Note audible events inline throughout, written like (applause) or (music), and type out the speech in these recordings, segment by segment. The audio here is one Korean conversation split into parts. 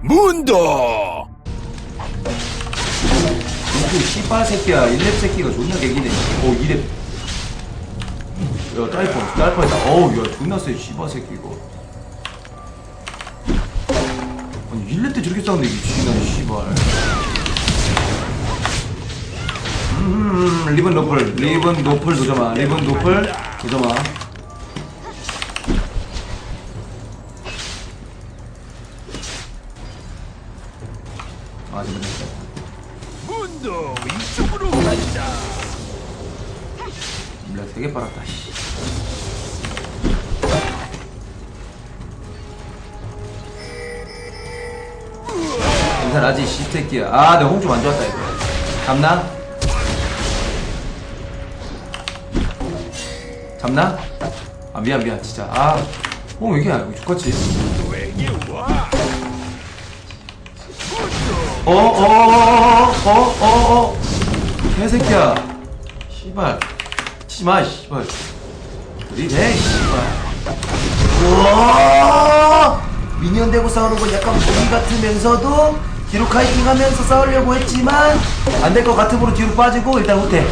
문도! 그 씨발 새끼야. 1렙 새끼가 존나 개기네. 오 2렙. 야 짧어 짧아했다. 어우 야 존나 세 씨발 새끼 이거. 아니 1렙 때 저렇게 싸우는데 지나 씨발. 음 리본 노플 리본 노플 도저마 리본 노플 도저마 아 잠깐만 문도 이쪽으로 간다 몰라 되게 빨았다 씨. 인사하지 씨새끼야 아내 홍 좀 안 좋았다 이거 잡나? 잡나? 아 미안 미안 진짜 아홍왜 이렇게 안 죽겠지? 너에게 와 어, 어어어어어어어 개새끼야. 씨발. 치마 씨발. 내 씨발. 우와! 미니언 대고 싸우는 건 약간 무기 같으면서도 뒤로 카이팅 하면서 싸우려고 했지만 안 될 것 같으므로 뒤로 빠지고 일단 후퇴.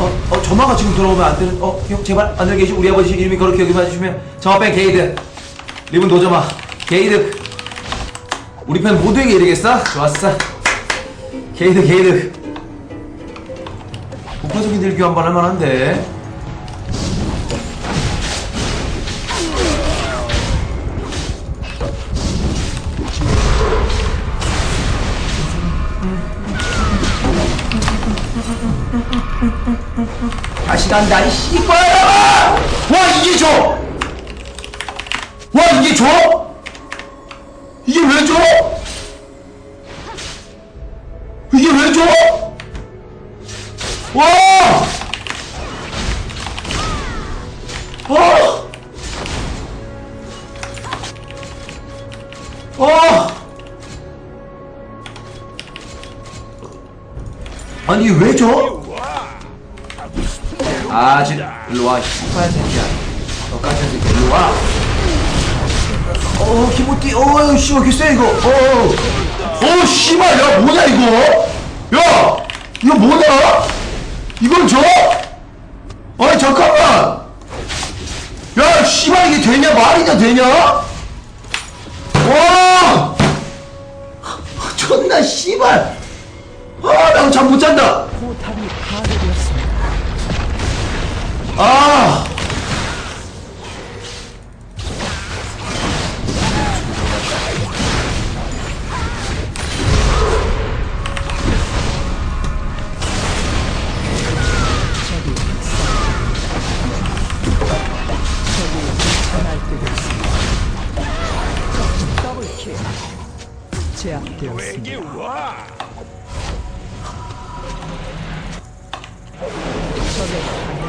어, 어, 점화가 지금 들어오면 안 되는, 어, 형, 제발, 안녕히 계시 우리 아버지 이름이 그렇게 여기만 해주시면, 점화뺑 게이드, 리본 노점화, 게이드, 우리 편 모두에게 이르겠어? 좋았어. 게이드, 게이드. 국가적인 딜교 한번 할만한데. 다시 간다, 이 씨발아! 와, 이게 줘! 와, 이게 줘? 줘? 이게 왜 줘? 와! 어! 어! 아니 이게 왜 줘? 와 아, 지 일로 와, 씨발 새끼야. 너 같은 새끼 일로 와. 어, 기모띠, 어, 씨발 개쎄 이거. 어, 어, 씨발, 야 뭐냐 이거? 야, 이거 뭐냐? 이걸 줘? 아니 잠깐만. 야, 씨발 이게 되냐? 말이냐 되냐? 와, (laughs) 존나 씨발. 아, 나 잠 못 잔다. 아! 적의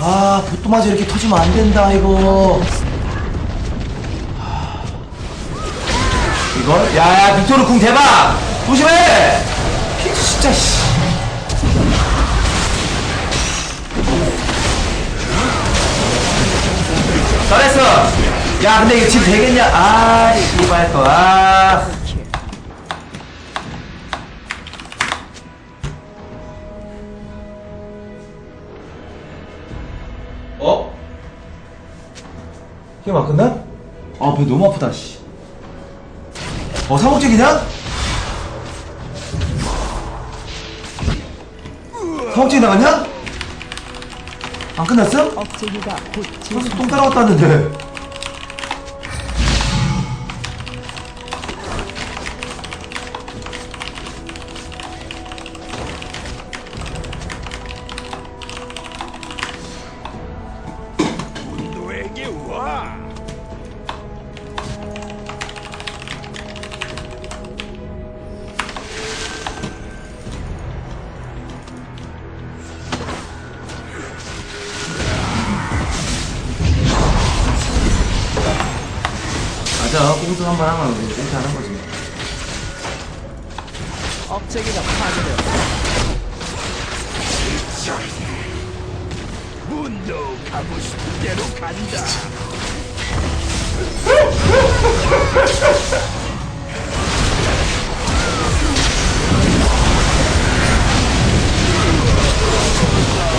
아, 보토마저 이렇게 터지면 안 된다, 이거. 이걸? 야, 야, 빅토르 궁 대박! 조심해! 피지 진짜, 씨. 잘했어! 야, 근데 이거 지금 되겠냐? 아, 씨발 거, 아. 킬 어? 게임 안 끝나? 아, 배 너무 아프다, 씨. 어, 사목적이냐? 사목적이 나갔냐? 안 끝났어? 억제기가 곧 선수 똥 따라왔다는데. 공수 한 번 하면 우리 공수 하는 거지. 업체계가 파괴되었다. 문도 가고 싶은 대로 간다.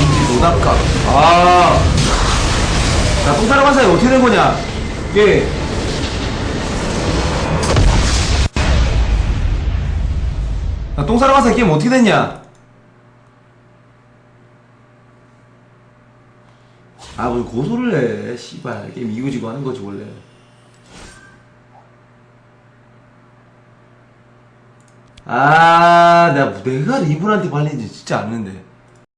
인지 노답각. 아. 자, 똥사람 한 사이 어떻게 된 거냐? 이게 자, 똥사람 한 사이 게임 어떻게 됐냐? 아, 뭘 고소를 해. 씨발. 게임 이고지고 하는 거지, 원래. 아, 내가, 내가 리분한테 발린지 진짜 않는데.